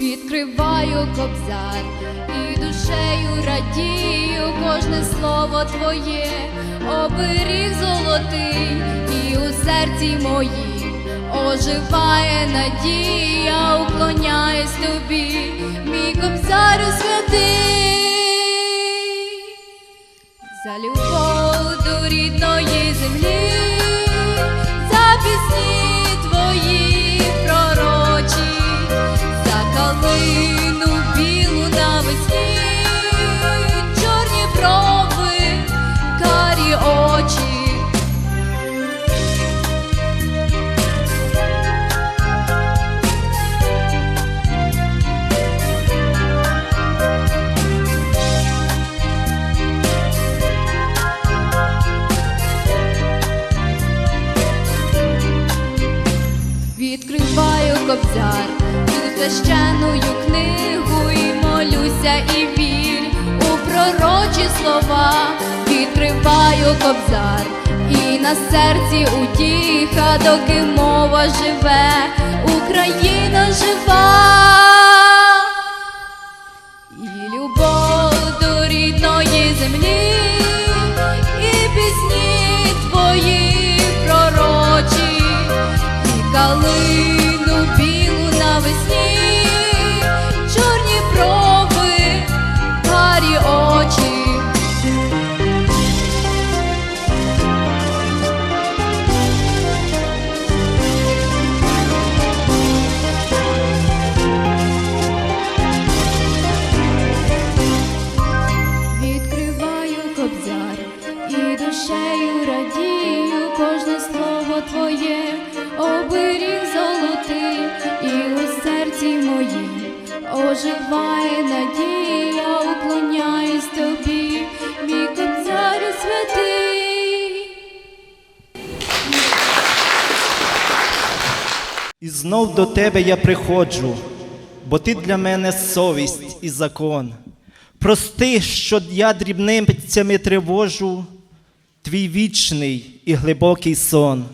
Відкриваю кобзар і душею радію кожне слово твоє, оберіг золотий, і у серці моїм оживає надія, уклоняюсь тобі, мій кобзарю святий, за любов до рідної землі, за пісні Відкриваю кобзар, цю священную книгу і молюся і вірю у пророчі слова. Відкриваю кобзар, і на серці утіха, доки мова живе, серці моїм оживає надія, уклоняюсь тобі, мій кобзарю святий. І знов до тебе я приходжу, бо ти для мене совість і закон. Прости, що я дрібницями тривожу, твій вічний і глибокий сон.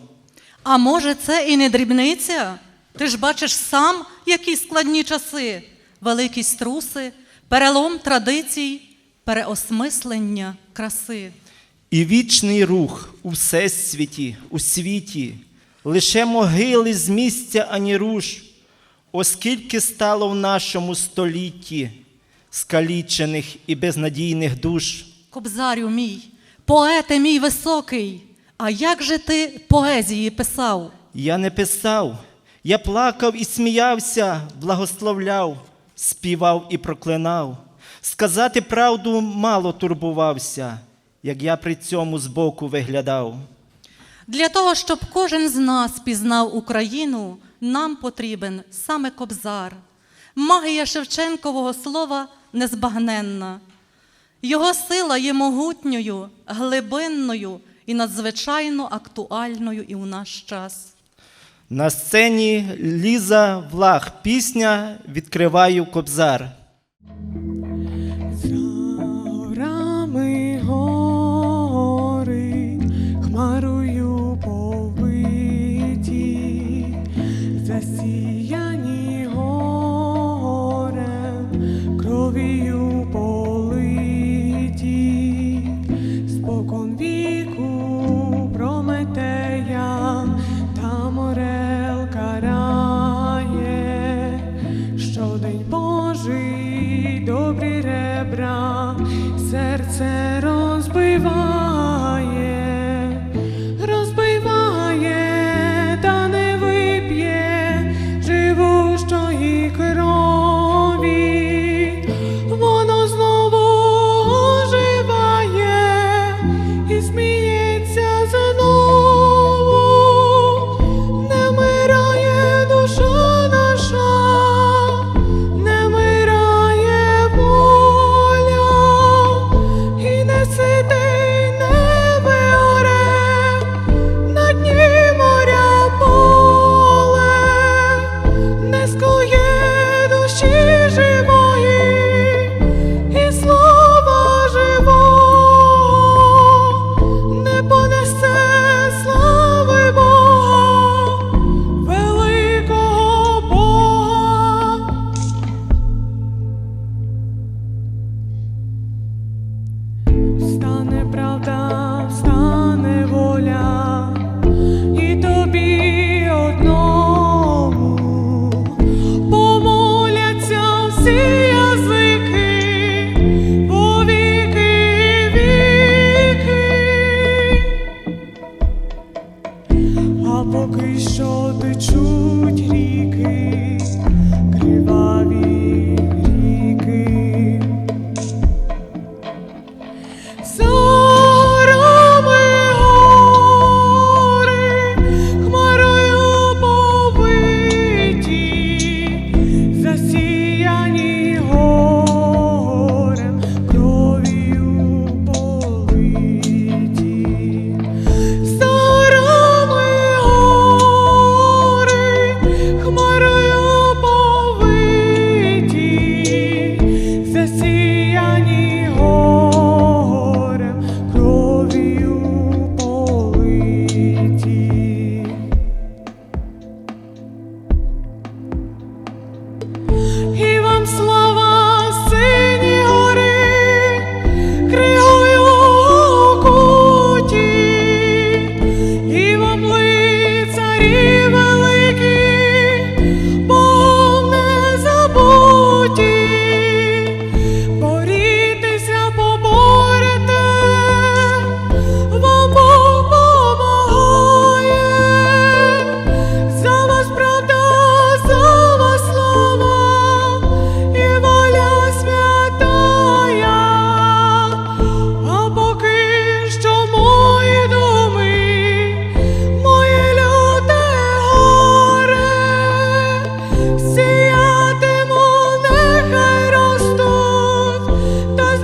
А може, це і не дрібниця? Ти ж бачиш сам, які складні часи, великі струси, перелом традицій, переосмислення краси. І вічний рух у всесвіті, у світі, лише могили з місця ані руш, оскільки стало в нашому столітті скалічених і безнадійних душ. Кобзарю мій, поете мій високий, а як же ти поезії писав? Я не писав, я плакав і сміявся, благословляв, співав і проклинав. Сказати правду мало турбувався, як я при цьому збоку виглядав. Для того, щоб кожен з нас пізнав Україну, нам потрібен саме кобзар. Магія Шевченкового слова незбагненна. Його сила є могутньою, глибинною і надзвичайно актуальною і у наш час. На сцені Ліза Влах, пісня Відкриваю кобзар. Божий добрі ребра, серце розбиває.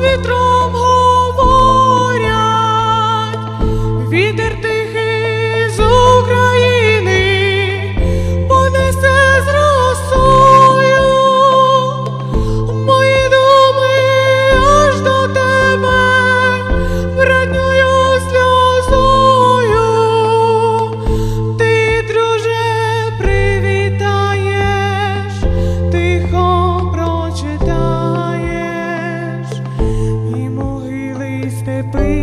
vidros. please.